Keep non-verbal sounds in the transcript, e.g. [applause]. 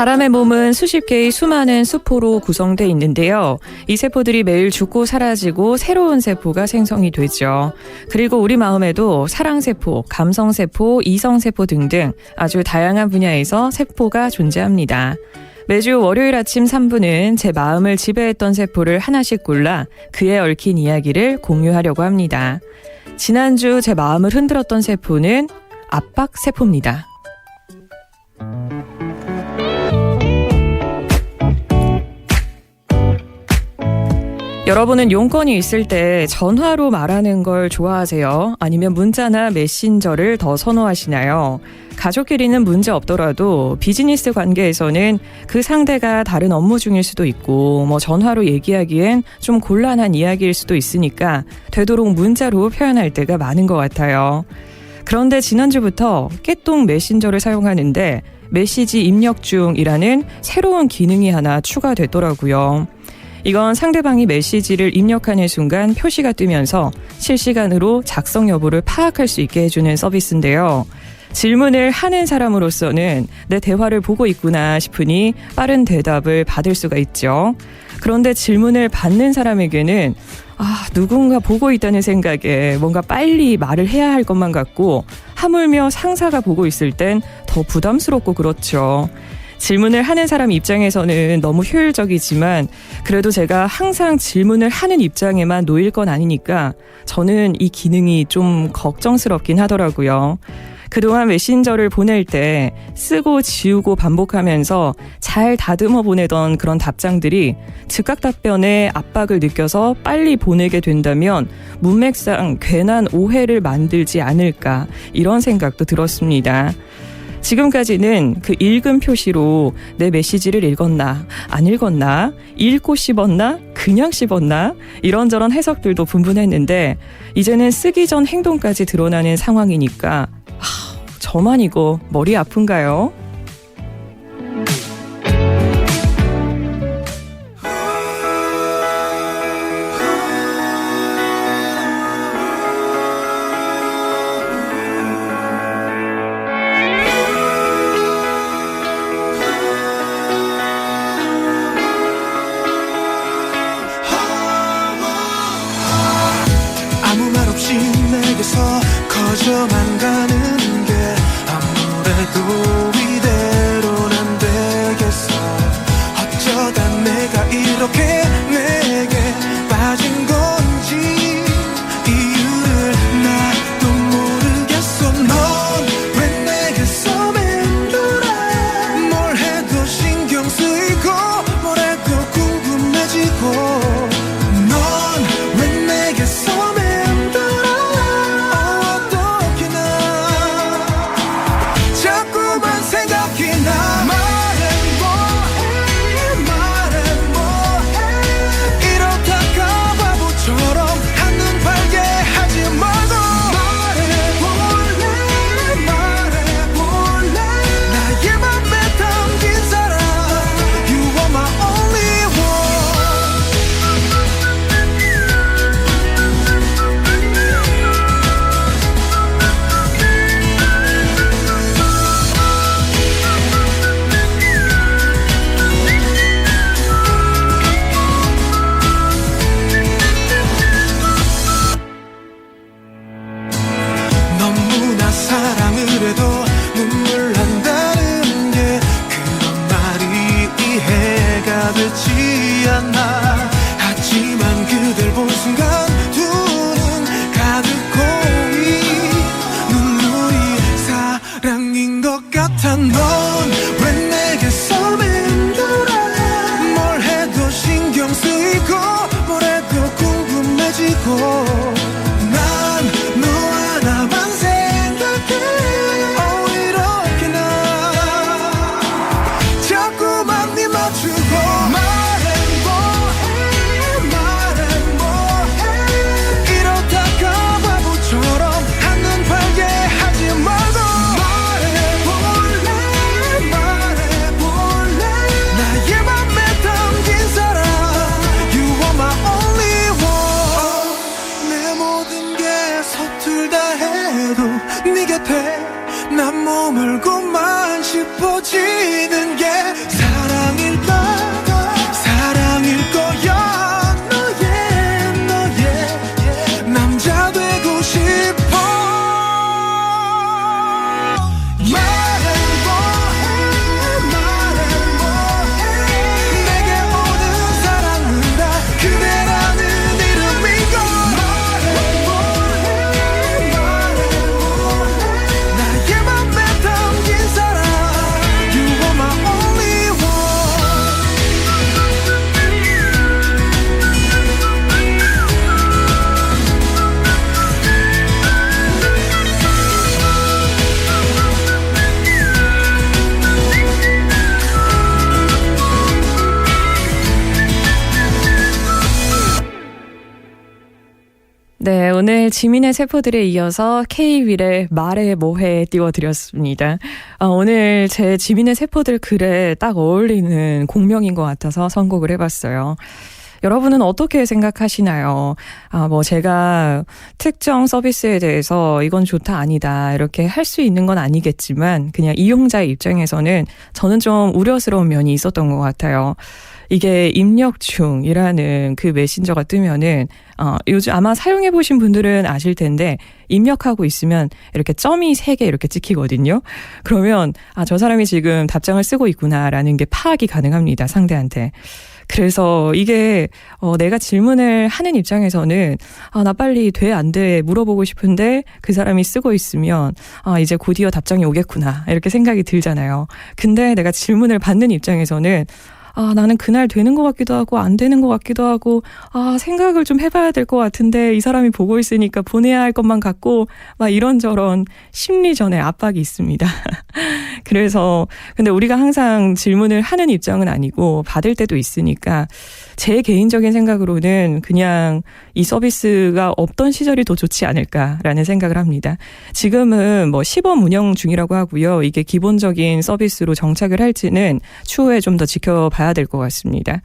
사람의 몸은 수십 개의 수많은 수포로 구성돼 있는데요. 이 세포들이 매일 죽고 사라지고 새로운 세포가 생성이 되죠. 그리고 우리 마음에도 사랑세포, 감성세포, 이성세포 등등 아주 다양한 분야에서 세포가 존재합니다. 매주 월요일 아침 3부는 제 마음을 지배했던 세포를 하나씩 골라 그에 얽힌 이야기를 공유하려고 합니다. 지난주 제 마음을 흔들었던 세포는 압박세포입니다. 여러분은 용건이 있을 때 전화로 말하는 걸 좋아하세요? 아니면 문자나 메신저를 더 선호하시나요? 가족끼리는 문제 없더라도 비즈니스 관계에서는 그 상대가 다른 업무 중일 수도 있고 뭐 전화로 얘기하기엔 좀 곤란한 이야기일 수도 있으니까 되도록 문자로 표현할 때가 많은 것 같아요. 그런데 지난주부터 깨똥 메신저를 사용하는데 메시지 입력 중이라는 새로운 기능이 하나 추가됐더라고요. 이건 상대방이 메시지를 입력하는 순간 표시가 뜨면서 실시간으로 작성 여부를 파악할 수 있게 해주는 서비스인데요. 질문을 하는 사람으로서는 내 대화를 보고 있구나 싶으니 빠른 대답을 받을 수가 있죠. 그런데 질문을 받는 사람에게는 아, 누군가 보고 있다는 생각에 뭔가 빨리 말을 해야 할 것만 같고 하물며 상사가 보고 있을 땐 더 부담스럽고 그렇죠. 질문을 하는 사람 입장에서는 너무 효율적이지만 그래도 제가 항상 질문을 하는 입장에만 놓일 건 아니니까 저는 이 기능이 좀 걱정스럽긴 하더라고요. 그동안 메신저를 보낼 때 쓰고 지우고 반복하면서 잘 다듬어 보내던 그런 답장들이 즉각 답변에 압박을 느껴서 빨리 보내게 된다면 문맥상 괜한 오해를 만들지 않을까 이런 생각도 들었습니다. 지금까지는 그 읽음 표시로 내 메시지를 읽었나, 안 읽었나, 읽고 씹었나, 그냥 씹었나, 이런저런 해석들도 분분했는데, 이제는 쓰기 전 행동까지 드러나는 상황이니까, 하, 저만 이거 머리 아픈가요? 가는 게 아무래도 지는 게 지민의 세포들에 이어서 K-윌의 말해 뭐해 띄워드렸습니다. 아, 오늘 제 지민의 세포들 글에 딱 어울리는 공명인 것 같아서 선곡을 해봤어요. 여러분은 어떻게 생각하시나요? 아, 뭐 제가 특정 서비스에 대해서 이건 좋다 아니다 이렇게 할 수 있는 건 아니겠지만 그냥 이용자의 입장에서는 저는 좀 우려스러운 면이 있었던 것 같아요. 이게 입력 중이라는 그 메신저가 뜨면은 어 요즘 아마 사용해 보신 분들은 아실 텐데 입력하고 있으면 이렇게 점이 세 개 이렇게 찍히거든요. 그러면 아 저 사람이 지금 답장을 쓰고 있구나라는 게 파악이 가능합니다. 상대한테. 그래서 이게 어 내가 질문을 하는 입장에서는 아 나 빨리 돼 안 돼 물어보고 싶은데 그 사람이 쓰고 있으면 아 이제 곧이어 답장이 오겠구나 이렇게 생각이 들잖아요. 근데 내가 질문을 받는 입장에서는 아, 나는 그날 되는 것 같기도 하고, 안 되는 것 같기도 하고, 아, 생각을 좀 해봐야 될 것 같은데, 이 사람이 보고 있으니까 보내야 할 것만 같고, 막 이런저런 심리전의 압박이 있습니다. [laughs] 그래서, 근데 우리가 항상 질문을 하는 입장은 아니고, 받을 때도 있으니까, 제 개인적인 생각으로는 그냥 이 서비스가 없던 시절이 더 좋지 않을까라는 생각을 합니다. 지금은 뭐 시범 운영 중이라고 하고요. 이게 기본적인 서비스로 정착을 할지는 추후에 좀 더 지켜봐야 될 것 같습니다.